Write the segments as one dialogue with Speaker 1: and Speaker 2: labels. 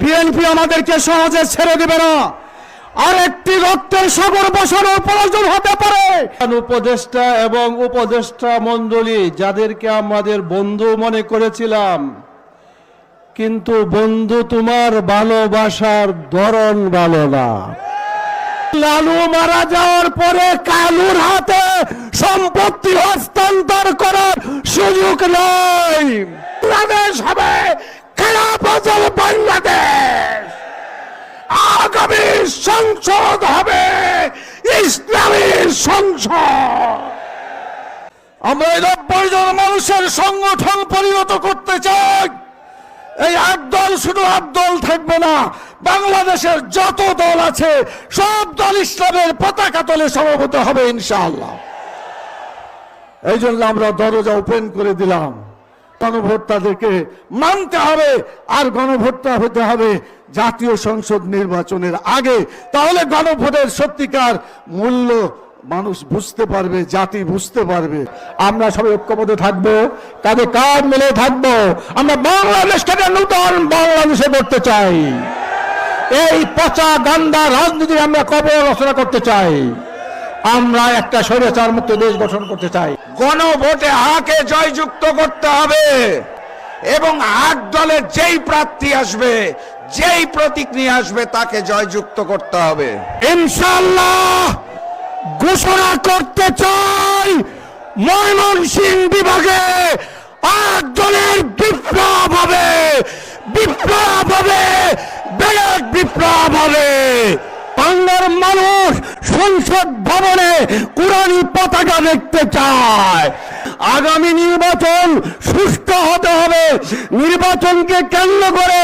Speaker 1: BNP আমাদেরকে সহজে ছেড়ে দিবে না। আরেকটি রক্তের সাগর বসানোর প্রয়োজন হতে পারে। উপদেষ্টা এবং উপদেষ্টা মণ্ডলী যাদেরকে আমাদের বন্ধু মনে করেছিলাম কিন্তু বন্ধু তোমার ভালোবাসার ধরন ভালো না। লালু মারা যাওয়ার পরে কালুর হাতে সম্পত্তি হস্তান্তর করার সুযোগ নাই। বাংলাদেশ হবে খেলা বদল বাংলাদেশ। আগামী সংসদ হবে ইসলামী সংসদ। আমরা নব্বই জন মানুষের সংগঠন পরিণত করতে চাই। এই একদল শুধু একদল থাকবে না, বাংলাদেশের যত দল আছে, সব দল ইসলামের পতাকা তলে সমবেত হবে ইনশাআল্লাহ। এই জন্য আমরা দরজা ওপেন করে দিলাম। গণভোক্তাদেরকে মানতে হবে আর গণভোক্তা হতে হবে জাতীয় সংসদ নির্বাচনের আগে। তাহলে গণভোটের সত্যিকার মূল্য মানুষ বুঝতে পারবে, জাতি বুঝতে পারবে। আমরা সবাই ঐক্যবদ্ধ থাকব, কাঁধে কাঁধ মিলে থাকব। আমরা বাংলাদেশটাকে নূতন বাংলাদেশে করতে চাই। এই পচা গান্দা রাজনীতি আমরা কবর রচনা করতে চাই। আমরা একটা স্বৈরাচার মুক্ত দেশ গঠন করতে চাই।
Speaker 2: গণভোটে হাকে জয়যুক্ত করতে হবে এবং আট দলের যেই প্রার্থী আসবে, যেই প্রতীক নিয়ে আসবে, তাকে জয়যুক্ত করতে হবে।
Speaker 1: ইনশাল্লাহ ঘোষণা করতে চাই ময়মনসিং বিভাগে আট দলের বিপ্লব হবে বিপ্লব হবে বিপ্লব হবে। বাংলার মানুষ সংসদ ভবনে কোরআনী পতাকা দেখতে চায়। আগামী নির্বাচন সুস্থ হতে হবে। নির্বাচনকে কেন্দ্র করে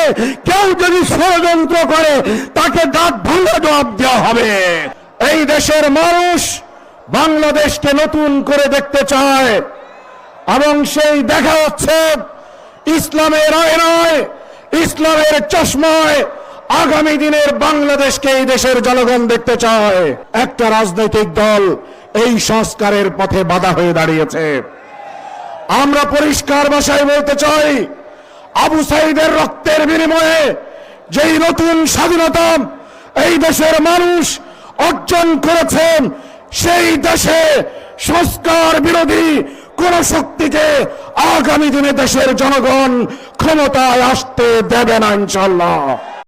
Speaker 1: কেউ যদি ষড়যন্ত্র করে, তাকে দাঁত ভাঙা জবাব দেওয়া হবে। এই দেশের মানুষ বাংলাদেশকে নতুন করে দেখতে চায় এবং সেই দেখা হচ্ছে ইসলামের আয়নায়, ইসলামের চশমায় আগামী দিনের বাংলাদেশকে এই দেশের জনগণ দেখতে চায়। একটা রাজনৈতিক দল এই সংস্কারের পথে বাধা হয়ে দাঁড়িয়েছে। আমরা পরিষ্কার ভাষায় বলতে চাই, আবু সাইদের রক্তের বিনিময়ে যেই নতুন স্বাধীনতা এই দেশের মানুষ অর্জন করেছেন, সেই দেশে সংস্কার বিরোধী কোন শক্তিকে আগামী দিনে দেশের জনগণ ক্ষমতায় আসতে দেবে না ইনশাল্লাহ